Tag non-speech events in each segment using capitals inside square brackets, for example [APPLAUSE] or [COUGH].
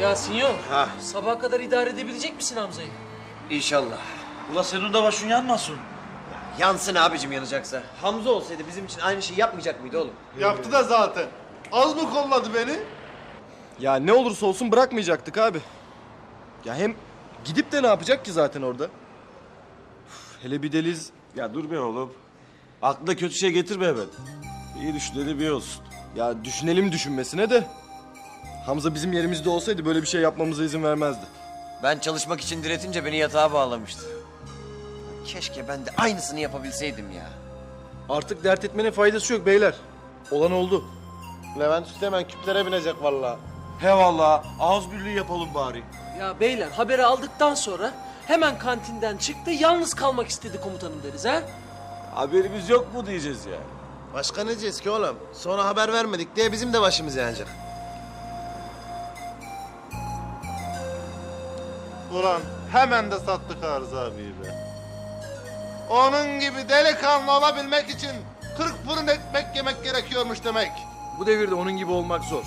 Ya Sinyo, Ha. sabaha kadar idare edebilecek misin Hamza'yı? İnşallah. Ula senin de başın yanmasın. Yansın abicim yanacaksa. Hamza olsaydı bizim için aynı şeyi yapmayacak mıydı oğlum? Yaptı da zaten. Az mı kolladı beni? Ya ne olursa olsun bırakmayacaktık abi. Ya hem gidip de ne yapacak ki zaten orada? Üf, hele bir deliz. Ya dur be oğlum. Aklına kötü şey getirme hemen. İyi düşüneli bir olsun. Ya düşünelim düşünmesine de. Hamza bizim yerimizde olsaydı böyle bir şey yapmamıza izin vermezdi. Ben çalışmak için diretince beni yatağa bağlamıştı. Keşke ben de aynısını yapabilseydim ya. Artık dert etmenin faydası yok beyler. Olan oldu. Levent Üste hemen küplere binecek vallahi. He valla ağız birliği yapalım bari. Ya beyler haberi aldıktan sonra hemen kantinden çıktı, yalnız kalmak istedi komutanım deriz ha? Haberimiz yok mu diyeceğiz ya. Başka ne diyeceğiz ki oğlum? Sonra haber vermedik diye bizim de başımız yanacak. Ulan hemen de sattık Arıza abiyi be. Onun gibi delikanlı olabilmek için 40 fırın ekmek yemek gerekiyormuş demek. Bu devirde onun gibi olmak zor.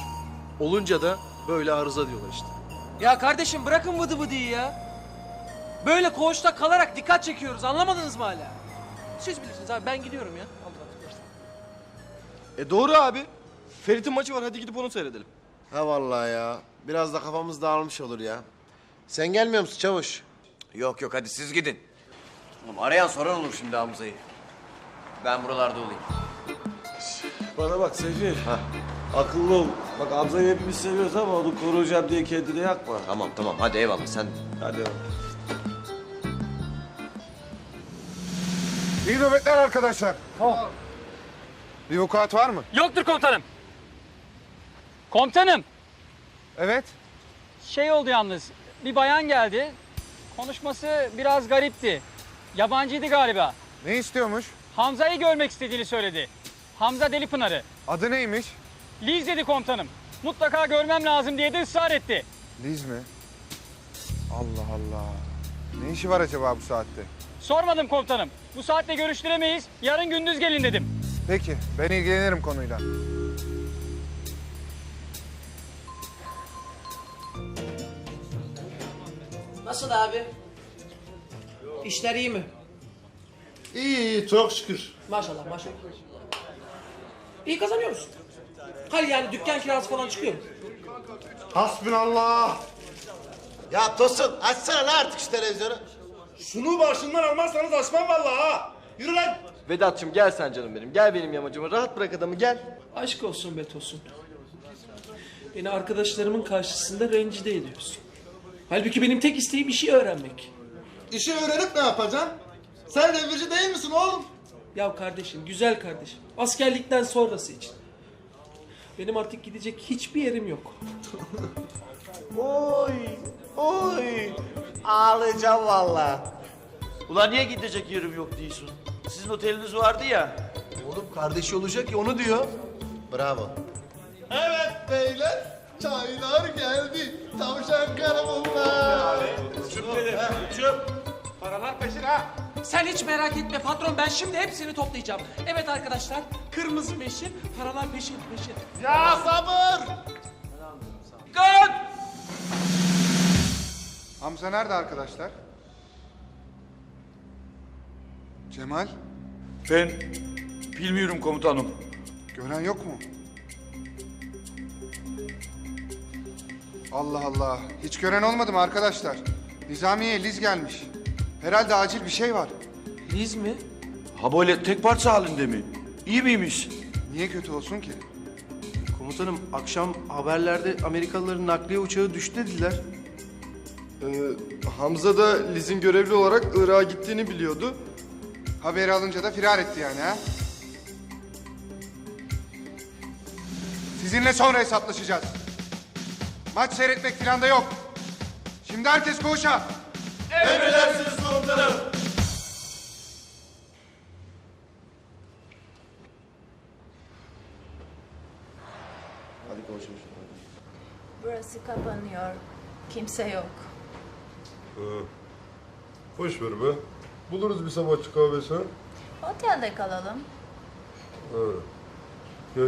Olunca da böyle arıza diyorlar işte. Ya kardeşim bırakın vıdı vıdıyı ya. Böyle koğuşta kalarak dikkat çekiyoruz, anlamadınız mı hala? Siz bilirsiniz abi, ben gidiyorum ya. E doğru abi. Ferit'in maçı var hadi gidip onu seyredelim. Ha vallahi ya. Biraz da kafamız dağılmış olur ya. Sen gelmiyor musun çavuş? Yok yok hadi siz gidin. Oğlum arayan soran olur şimdi Hamza'yı. Ben buralarda olayım. Bana bak Seyfi. Akıllı ol. Bak Hamza'yı hepimiz seviyoruz ama onu koruyacağım diye kendini yakma. Tamam tamam hadi eyvallah sen. Hadi oğlum. İyi nöbetler arkadaşlar. Bir vukuat var mı? Yoktur komutanım. Komutanım, Evet. şey oldu yalnız. Bir bayan geldi. Konuşması biraz garipti. Yabancıydı galiba. Ne istiyormuş? Hamza'yı görmek istediğini söyledi. Hamza Delipınar'ı. Adı neymiş? Liz dedi komutanım. Mutlaka görmem lazım diye de ısrar etti. Liz mi? Allah Allah. Ne işi var acaba bu saatte? Sormadım komutanım. Bu saatte görüştüremeyiz. Yarın gündüz gelin dedim. Peki, ben ilgilenirim konuyla. Nasıl abi? İşler iyi mi? İyi iyi çok şükür. Maşallah maşallah. İyi kazanıyor musun? Hayır yani dükkan kirası falan çıkıyor mu? Hasbinallah. Ya Tosun açsana lan artık şu televizyonu. Şunu başından almazsanız açmam vallahi ha. Yürü lan. Vedat'cığım gel sen canım benim. Gel benim yamacıma. Rahat bırak adamı gel. Aşk olsun be Tosun. Beni arkadaşlarımın karşısında rencide ediyorsun. Halbuki benim tek isteğim işi öğrenmek. İşi öğrenip ne yapacaksın? Sen devirci değil misin oğlum? Ya kardeşim, güzel kardeşim. Askerlikten sonrası için. Benim artık gidecek hiçbir yerim yok. [LAUGHS] Oy, oy. Ağlayacağım valla. Ulan niye gidecek yerim yok diyorsun? Sizin oteliniz vardı ya. Oğlum kardeşi olacak ya onu diyor. Bravo. Evet beyler. Çaylar geldi. Tavşan karabulla. Paralar peşin ha. Sen hiç merak etme patron ben şimdi hepsini toplayacağım. Evet arkadaşlar kırmızı peşin, paralar peşin peşin. Ya sabır. Dikkat! Hamza nerede arkadaşlar? Cemal, Ben bilmiyorum komutanım. gören yok mu? Allah Allah. Hiç gören olmadı mı arkadaşlar? Nizamiye Liz gelmiş. Herhalde acil bir şey var. Liz mi? Ha böyle tek parça halinde mi? İyi miymiş? Niye kötü olsun ki? Komutanım akşam haberlerde Amerikalıların nakliye uçağı düştü dediler. Ee, Hamza da Liz'in görevli olarak Irak'a gittiğini biliyordu. Haberi alınca da firar etti yani ha? Sizinle sonra hesaplaşacağız. Maç seyretmek falan da yok. Şimdi herkes koğuşa. Burası kapanıyor. Kimse yok. Boş ver be. Buluruz bir sabahçı kahvesi ha. Otelde kalalım. Ya,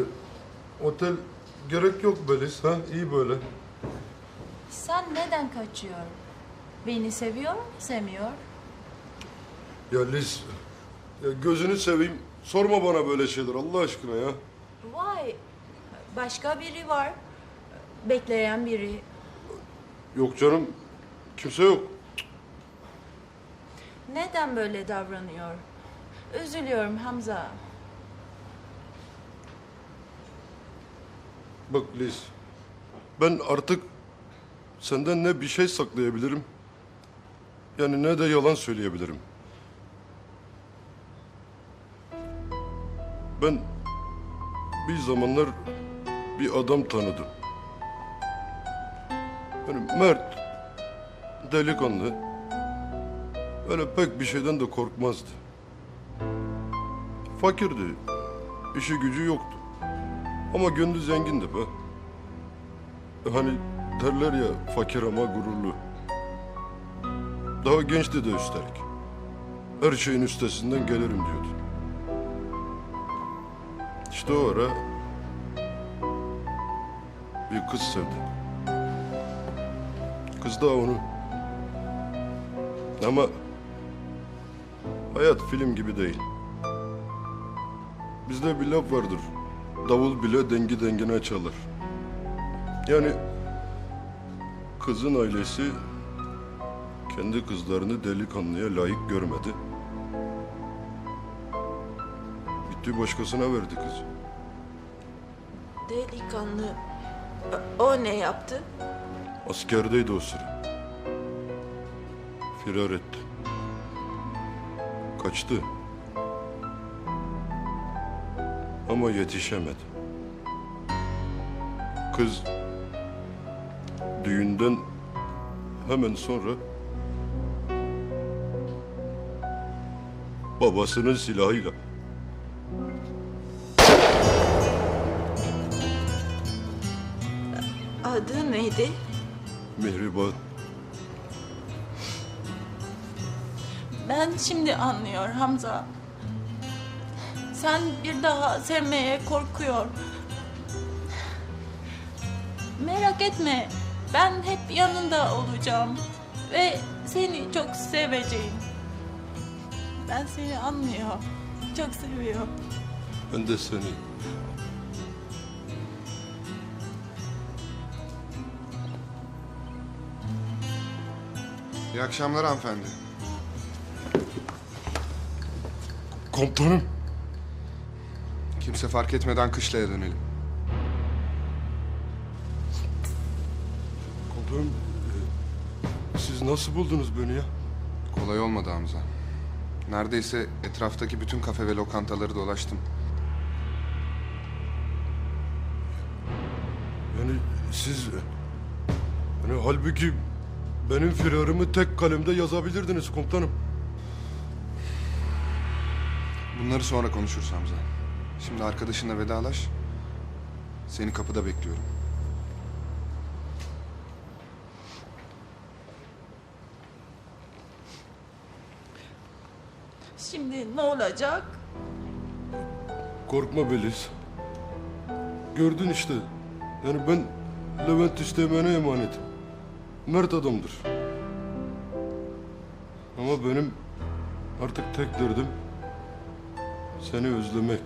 otel gerek yok Beliz ha. İyi böyle. Sen neden kaçıyor? Beni seviyor mu, sevmiyor? Ya Liz, ya gözünü seveyim. Sorma bana böyle şeyler Allah aşkına ya. Vay, başka biri var. Bekleyen biri. Yok canım, kimse yok. Neden böyle davranıyor? Üzülüyorum Hamza. Bak Liz, ben artık senden ne bir şey saklayabilirim, yani ne de yalan söyleyebilirim. Ben bir zamanlar bir adam tanıdım. Yani mert, delikanlı, öyle pek bir şeyden de korkmazdı. Fakirdi, işi gücü yoktu. Ama gönlü zengindi be. Hani derler ya fakir ama gururlu. Daha gençti de üstelik. Her şeyin üstesinden gelirim diyordu. İşte o ara bir kız sevdi. Kız da onu. Ama hayat film gibi değil. Bizde bir laf vardır. Davul bile dengi dengine çalar. Yani kızın ailesi kendi kızlarını delikanlıya layık görmedi. Gitti başkasına verdi kızı. Delikanlı. O ne yaptı? Askerdeydi o sıra. Firar etti. Kaçtı. Ama yetişemedi. Kız düğünden hemen sonra babasının silahıyla Adı neydi? Mihriban Ben şimdi anlıyor Hamza. Sen bir daha sevmeye korkuyor. Merak etme. Ben hep yanında olacağım. Ve seni çok seveceğim. Ben seni anlıyor. Çok seviyor. ben de seni. İyi akşamlar hanımefendi. Komutanım. Kimse fark etmeden kışlaya dönelim. Komutanım e, siz nasıl buldunuz beni ya? Kolay olmadı Hamza. Neredeyse etraftaki bütün kafe ve lokantaları dolaştım. Yani siz... Yani halbuki benim firarımı tek kalemde yazabilirdiniz komutanım. Bunları sonra konuşuruz Hamza. Şimdi arkadaşınla vedalaş. Seni kapıda bekliyorum. Şimdi ne olacak? Korkma Beliz. Gördün işte. Yani ben Levent istemene emanetim. Mert adamdır. Ama benim artık tek derdim seni özlemek.